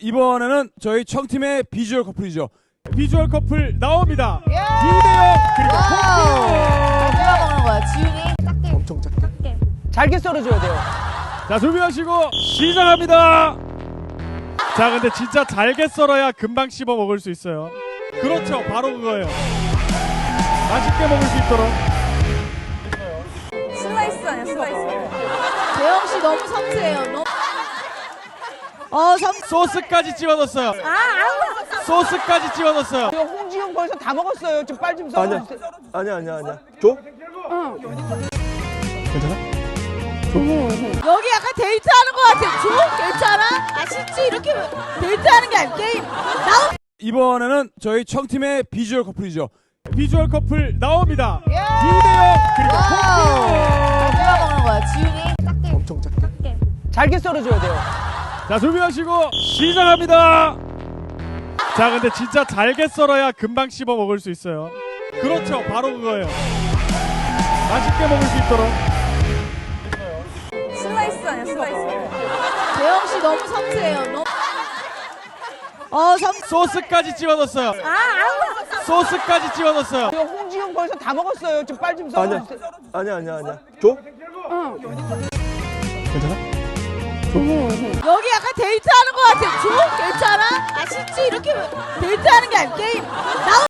이번에는 저희 청팀의 비주얼 커플이죠. 비주얼 커플 나옵니다. 이대영 그리고 홍빈. 누가 먹는 거야? 지윤이? 작게. 엄청 작게. 잘게 썰어줘야 돼요. 자 준비하시고 시작합니다. 자 근데 진짜 잘게 썰어야 금방 씹어 먹을 수 있어요. 그렇죠, 바로 그거예요. 맛있게 먹을 수 있도록. 슬라이스 아니야 슬라이스. 재영 씨 너무 섬세해요. 너무. 어 섬. 소스까지 찍어줬어요. 아 아우. 소스까지 찍어줬어요. 이거 홍지영 벌써 다 먹었어요. 좀 빨리 좀 아니야. 썰어주세요. 아니야, 아니야, 아니야. 줘? 여기 약간 데이트하는 거 같아. 줘? 괜찮아? 아쉽지 이렇게 데이트하는 게 아니야 게임. 나오. 이번에는 저희 청팀의 비주얼 커플이죠. 비주얼 커플 나옵니다. 이대영 그리고 홍빈. 누가 먹는 거야? 지윤이? 작게. 엄청 작게. 잘게 썰어줘야 돼요. 자 준비하시고 시작합니다. 자 근데 진짜 잘게 썰어야 금방 씹어 먹을 수 있어요. 그렇죠, 바로 그거예요. 맛있게 먹을 수 있도록. 슬라이스 아니야 슬라이스. 재영 씨 너무 섬세해요. 너무. 어 섬. 소스까지 찍어줬어요. 아 아우. 소스까지 찍어줬어요. 이거 홍지영 벌써 다 먹었어요. 좀 빨리 좀 아니야. 아니야, 아니야, 아니야. 줘? 여기 약간 데이트하는 거 같아. 줘? 괜찮아? 아쉽지 이렇게 데이트하는 게 아니야 게임.